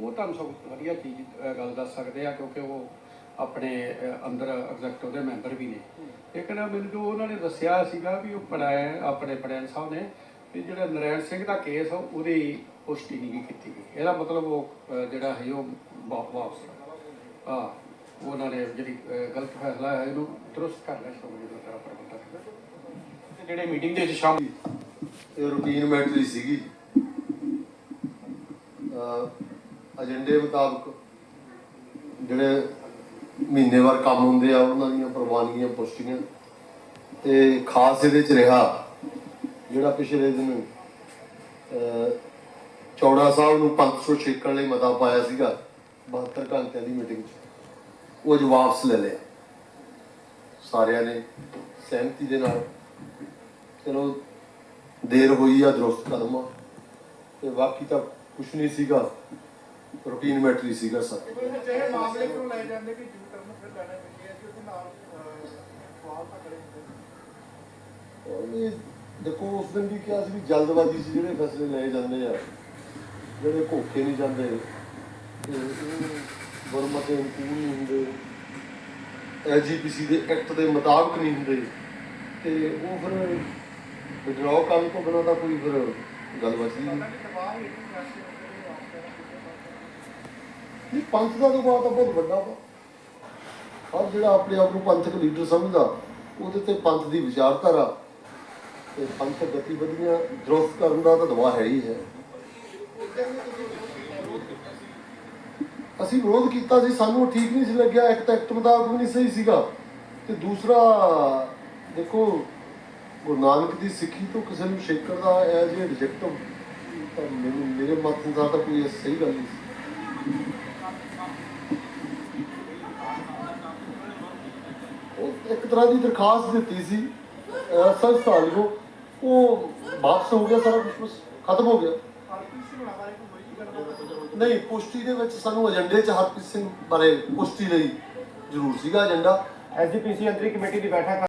ਉਹ ਤੁਹਾਨੂੰ ਸਭ ਤੋਂ ਵਧੀਆ ਚੀਜ਼ ਅ, ਗੱਲ ਦੱਸ ਸਕਦੇ ਆ ਕਿਉਂਕਿ ਉਹ ਆਪਣੇ ਅ, ਅੰਦਰ ਐਗਜ਼ੈਕਟਿਵ ਦੇ ਮੈਂਬਰ ਵੀ ਨੇ। ਲੇਕਿਨ ਮੈਨੂੰ ਜੋ ਉਹਨਾਂ ਨੇ ਦੱਸਿਆ ਸੀਗਾ ਵੀ ਉਹ ਪੜਾਇਆ ਆਪਣੇ ਪੜੈਨ ਸਾਹਿਬ ਨੇ ਵੀ ਜਿਹੜਾ ਨਰੈਣ ਸਿੰਘ ਦਾ ਕੇਸ ਆ ਉਹਦੀ ਪੁਸ਼ਟੀ ਨਹੀਂ ਗੀ ਕੀਤੀ ਗਈ। ਇਹਦਾ ਮਤਲਬ ਉਹ ਅ, ਜਿਹੜਾ ਹੈ ਉਹ ਵਾ- ਵਾਪਸ ਆ। ਉਹਨਾਂ ਨੇ ਜਿਹੜੀ ਅ, ਗਲਤ ਫੈਸਲਾ ਹੈ ਇਹਨੂੰ ਦਰੁਸਤ ਕਰ ਲਿਆ ਸ਼੍ਰੋਮਣੀ ਗੁਰਦੁਆਰਾ ਪ੍ਰਬੰਧਕ ਤੇ ਜਿਹੜੇ ਮੀਟਿੰਗ ਦੇ ਵਿੱਚ ਸ਼ਾਮ ਇਹ ਰੂਟੀਨ ਮੈਟਰੀ ਸੀਗੀ। ਅਹ ਏਜੰਡੇ ਮੁਤਾਬਕ ਜਿਹੜੇ ਮਹੀਨੇਵਾਰ ਕੰਮ ਹੁੰਦੇ ਆ, ਉਹਨਾਂ ਦੀਆਂ ਪ੍ਰਵਾਨਗੀਆਂ, ਪੁਸ਼ਟੀਆਂ। ਤੇ ਖਾਸ ਇਹਦੇ ਚ ਰਿਹਾ ਜਿਹੜਾ ਪਿਛਲੇ ਦਿਨ ਚੌੜਾ ਸਾਹਿਬ ਨੂੰ 500 ਛੇਕਣ ਲਈ ਮਤਾ ਪਾਇਆ ਸੀਗਾ 72 ਘੰਟਿਆਂ ਦੀ ਮੀਟਿੰਗ 'ਚ। ਉਹ ਅੱਜ ਵਾਪਸ ਲੈ ਲਿਆ। ਸਾਰਿਆਂ ਨੇ ਸਹਿਮਤੀ ਦੇ ਨਾਲ। ਚਲੋ, ਦੇਰ ਹੋਈ ਆ, ਦਰੁਸਤ ਕਦਮ। ਆ ਤੇ ਬਾਕੀ ਤਾਂ ਕੁਛ ਨਹੀਂ ਸੀਗਾ। ਰੂਟੀਨ ਮੈਟਰੀ ਸੀਗਾ ਸਰ। ਜਿਹੜੇ ਮਾਮਲੇ ਕਿਉਂ ਲੈ ਜਾਂਦੇ ਕਿ ਜੂ ਟਰਮ ਫਿਰ ਲੈਣਾ ਪੈਂਦੀ ਹੈ ਕਿ ਉਹਦੇ ਨਾਲ ਅਹ, ਸਵਾਲ ਤਾਂ ਖੜੇ ਹੁੰਦੇ ਔਰ ਇਹ ਦੇਖੋ ਉਸ ਦਿਨ ਵੀ ਕਿਹਾ ਸੀ ਵੀ ਜਲਦਬਾਜ਼ੀ 'ਚ ਜਿਹੜੇ ਫੈਸਲੇ ਲਏ ਜਾਂਦੇ ਆ ਜਿਹੜੇ ਘੋਖੇ ਨਹੀਂ ਜਾਂਦੇ ਤੇ ਉਹ ਗੁਰਮਤਿ ਅਨੁਕੂਲ ਨਹੀਂ ਹੁੰਦੇ ਐਲਜੀਪੀਸੀ ਦੇ ਐਕਟ ਦੇ ਮੁਤਾਬਕ ਨਹੀਂ ਹੁੰਦੇ ਤੇ ਉਹ ਫਿਰ ਵਿਡਰਾਅ ਕਰਨ ਤੋਂ ਬਿਨਾਂ ਤਾਂ ਕੋਈ ਫਿਰ ਗੱਲ ਬਚਦੀ ਨਹੀਂ ਉਹਨਾਂ ਦੇ ਦਬਾਅ ਹੀ ਨਹੀਂ ਸਿਆਸੀ ਹੁੰਦੇ ਨੇ ਆਪ ਨਹੀਂ, ਪੰਥ ਦਾ ਦਬਾਅ ਤਾਂ ਬਹੁਤ ਵੱਡਾ ਵਾ। ਹਰ ਜਿਹੜਾ ਆਪਣੇ ਆਪ ਨੂੰ ਪੰਥਕ ਲੀਡਰ ਸਮਝਦਾ, ਉਹਦੇ ਤੇ ਪੰਥ ਦੀ ਵਿਚਾਰਧਾਰਾ। ਤੇ ਪੰਥਕ ਗਤੀਵਿਧੀਆਂ ਦਰੁਸਤ ਕਰਨ ਦਾ ਤਾਂ ਦਬਾਅ ਹੈ ਹੀ ਹੈ। ਅਸੀਂ ਵਿਰੋਧ ਕੀਤਾ ਸੀ, ਸਾਨੂੰ ਠੀਕ ਨਹੀਂ ਸੀ ਲੱਗਿਆ, ਇੱਕ ਤਾਂ ਐਕਟ ਮੁਤਾਬਕ ਵੀ ਨਹੀਂ ਸਹੀ ਸੀਗਾ। ਤੇ ਦੂਸਰਾ, ਦੇਖੋ, ਗੁਰੂ ਨਾਨਕ ਦੀ ਸਿੱਖੀ ਤੋਂ ਕਿਸੇ ਨੂੰ ਛੇਕਣ ਦਾ ਐਜ਼ ਏ ਰਿਜੈਕਟ ਤਾਂ ਮੈਨੂੰ ਮੇਰੇ ਮਤ ਅਨੁਸਾਰ ਤਾਂ ਕੋਈ ਸਹੀ ਗੱਲ ਨਹੀਂ ਸੀ। ਉਹ ਇੱਕ ਤਰ੍ਹਾਂ ਦੀ ਦਰਖਾਸਤ ਦਿੱਤੀ ਸੀ ਸੰਸਥਾ ਵੱਲੋਂ ਉਹ ਵਾਪਸ ਹੋ ਗਿਆ ਸਾਰਾ ਕੁਝ ਖਤਮ ਹੋ ਗਿਆ। ਨਹੀਂ, ਪੁਸ਼ਟੀ ਦੇ ਵਿੱਚ ਸਾਨੂੰ ਏਜੰਡੇ 'ਚ ਹਰਪ੍ਰੀਤ ਸਿੰਘ ਬਾਰੇ ਪੁਸ਼ਟੀ ਲਈ ਜ਼ਰੂਰ ਸੀਗਾ ਏਜੰਡਾ। ਐਸਜੀਪੀਸੀ ਅੰਤਰੀ ਕਮੇਟੀ ਦੀ ਬੈਠਕ